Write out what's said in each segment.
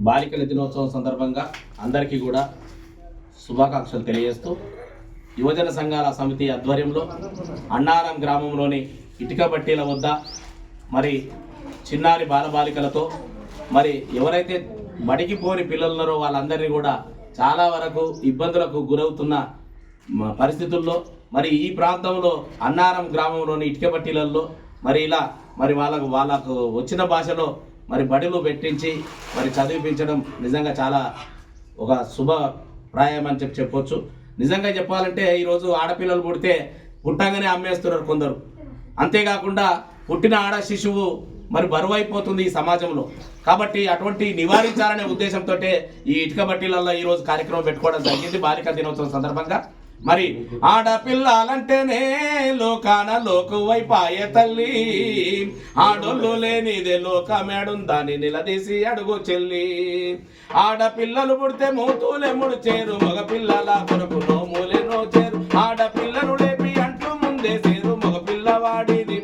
బాలికల దినోత్సవం సందర్భంగా అందరికీ కూడా శుభాకాంక్షలు తెలియజేస్తూ యువజన సంఘాల సమితి ఆధ్వర్యంలో అన్నారం గ్రామంలోని ఇటుక బట్టీల వద్ద మరి చిన్నారి బాలబాలికలతో మరి ఎవరైతే బడికి పోని వాళ్ళందరినీ కూడా చాలా వరకు ఇబ్బందులకు గురవుతున్న పరిస్థితుల్లో మరి ఈ ప్రాంతంలో అన్నారం గ్రామంలోని ఇటుక బట్టీలలో మరి ఇలా మరి వాళ్ళకు వాళ్ళకు వచ్చిన భాషలో మరి బడిలో పెట్టించి మరి చదివించడం నిజంగా చాలా ఒక శుభప్రాయం అని చెప్పి చెప్పొచ్చు. నిజంగా చెప్పాలంటే ఈరోజు ఆడపిల్లలు పుడితే పుట్టంగానే అమ్మేస్తున్నారు కొందరు. అంతేకాకుండా పుట్టిన ఆడ శిశువు మరి బరువు అయిపోతుంది ఈ సమాజంలో. కాబట్టి అటువంటి నివారించాలనే ఉద్దేశంతో ఈ ఇటుక బట్టీలలో ఈరోజు కార్యక్రమం పెట్టుకోవడం జరిగింది. బాలికా దినోత్సవం సందర్భంగా మరి ఆడపిల్లాలంటేనే లోకాన లోకువైపాయే తల్లి. ఆడోళ్ళు లేనిదే లోకమేడుం దాన్ని నిలదీసి అడుగు చెల్లి. ఆడపిల్లలు పుడితే మూతూలే ముడు చేరు కొరకు నోములే నో చేరు ఆడపిల్లను లేపి అంటూ ముందే చేరు మగ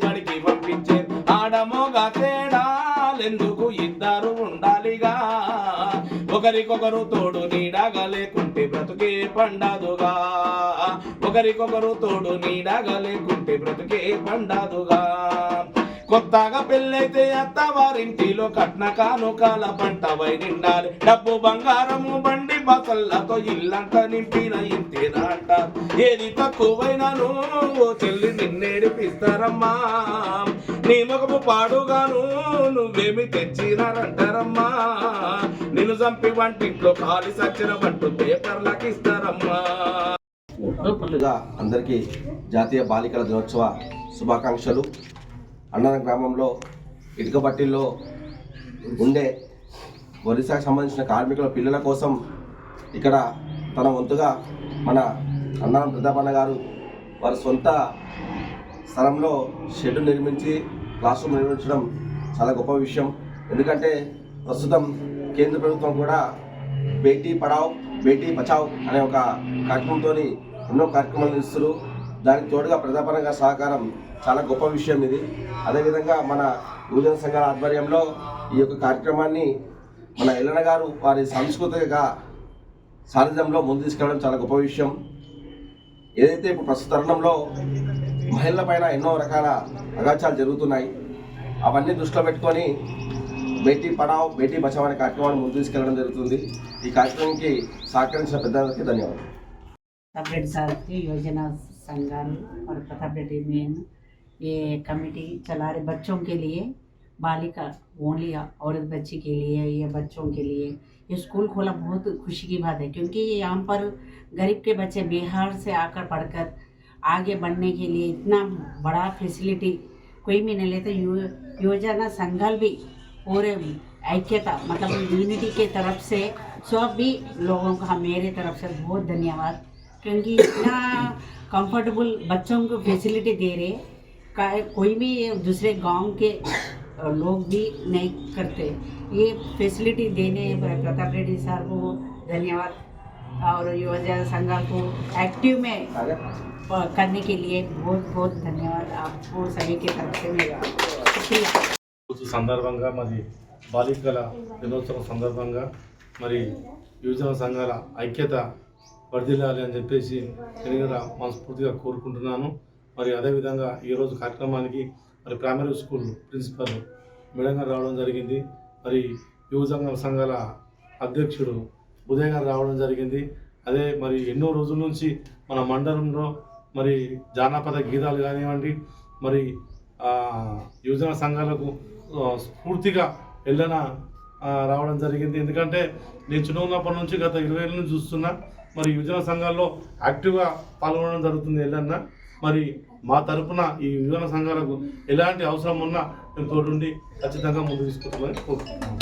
బడికి పంపించేరు. ఆడమోగ తేడాలెందుకు ఇద్దరు ఒకరికొకరు తోడు నీడగా లేకుంటే బ్రతుకే పండదుగా. ఒకరికొకరు తోడు నీడగా లేకుంటే బ్రతుకే పండదుగా. కొత్తగా పెళ్ళైతే అత్త వారింటిలో కట్న కానుకాల పంట వై నిండాలి. డబ్బు బంగారము బండి బసల్లతో ఇల్లంతా నింపిన ఇంతేనా అంటారు ఏది తక్కువైనాను ఓ చెల్లి నిన్నేడిపిస్తారమ్మా నీ ముఖము పాడుగాను నువ్వేమి తెచ్చినారంటారమ్మా. నిన్ను చంపి వంటింట్లో కాలి సచ్చిన వంటు పేపర్లకి ఇస్తారమ్మా. అందరికీ జాతీయ బాలికల దినోత్సవ శుభాకాంక్షలు. అన్నదం గ్రామంలో ఇటుక ఉండే ఒరిస్సాకు సంబంధించిన కార్మికుల పిల్లల కోసం ఇక్కడ తన వంతుగా మన అన్నారం ప్రతాపన్న గారు వారి సొంత స్థలంలో షెడ్ నిర్మించి క్లాస్ రూమ్ నిర్మించడం చాలా గొప్ప విషయం. ఎందుకంటే ప్రస్తుతం కేంద్ర ప్రభుత్వం కూడా బేటీ పడావ్ బేటీ బచావ్ అనే ఒక కార్యక్రమంతో ఎన్నో కార్యక్రమాలు ఇస్తున్నారు దానికి తోడుగా ప్రజాపరంగా సహకారం చాలా గొప్ప విషయం ఇది. అదేవిధంగా మన యువజన సంఘాల ఆధ్వర్యంలో ఈ యొక్క కార్యక్రమాన్ని మన ఎల్లన గారు వారి సాంస్కృతిక సారథ్యంలో ముందు తీసుకెళ్ళడం చాలా గొప్ప విషయం. ఏదైతే ఇప్పుడు ప్రస్తుత తరుణంలో మహిళల పైన ఎన్నో రకాల అగాచాలు జరుగుతున్నాయి అవన్నీ దృష్టిలో పెట్టుకొని బేటీ పడావ్ బేటీ బచావ్ అనే కార్యక్రమాన్ని ముందు తీసుకెళ్ళడం జరుగుతుంది. ఈ కార్యక్రమానికి సహకరించిన పెద్దలకి ధన్యవాదాలు. संघाल और प्रताप रेड्डी मेन ये कमेटी चला रहे बच्चों के लिए, बालिका ओनली औरत बच्ची के लिए ये बच्चों के लिए। ये स्कूल खोला बहुत खुशी की बात है, क्योंकि यहाँ पर गरीब के बच्चे बिहार से आकर पढ़कर आगे बढ़ने के लिए इतना बड़ा फैसिलिटी कोई भी नहीं लेते। यो- योजना संघाल भी पूरे ऐक्यता मतलब यूनिटी के तरफ़ से सब भी लोगों का, मेरे तरफ़ से बहुत धन्यवाद, क्योंकि इतना कंफर्टेबल बच्चों को फैसिलिटी दे रहे का- कोई भी दूसरे गांव के अ, लोग भी नहीं करते ये फैसिलिटी देने पर प्रताप रेड्डी सर को धन्यवाद और युवा संघ को एक्टिव में अ, करने के लिए बहुत बहुत धन्यवाद आपको सभी की तरफ से मेरा शुक्रिया రోజు సందర్భంగా మరి బాలికల దినోత్సవం సందర్భంగా మరి యువజన సంఘాల ఐక్యత వర్ధిల్లాలి అని చెప్పేసి నేను కూడా మనస్ఫూర్తిగా కోరుకుంటున్నాను. మరి అదేవిధంగా ఈరోజు కార్యక్రమానికి మరి ప్రైమరీ స్కూల్ ప్రిన్సిపల్ మేడం గారు రావడం జరిగింది. మరి యువజన సంఘాల అధ్యక్షుడు ఉదయ్ గారు రావడం జరిగింది. అదే మరి ఎన్నో రోజుల నుంచి మన మండలంలో మరి జానపద గీతాలు కానివ్వండి మరి యువజన సంఘాలకు స్ఫూర్తిగా వెళ్ళన రావడం జరిగింది. ఎందుకంటే నేను చిన్న ఉన్నప్పటి నుంచి గత ఇరవై ఏళ్ళ నుంచి చూస్తున్నా. మరి యువజన సంఘాల్లో యాక్టివ్గా పాల్గొనడం జరుగుతుంది ఎల్లన్న. మరి మా తరపున ఈ యువజన సంఘాలకు ఎలాంటి అవసరం ఉన్నా మేము తోడుండి ఖచ్చితంగా ముందు తీసుకుంటామని కోరుకుంటున్నాం.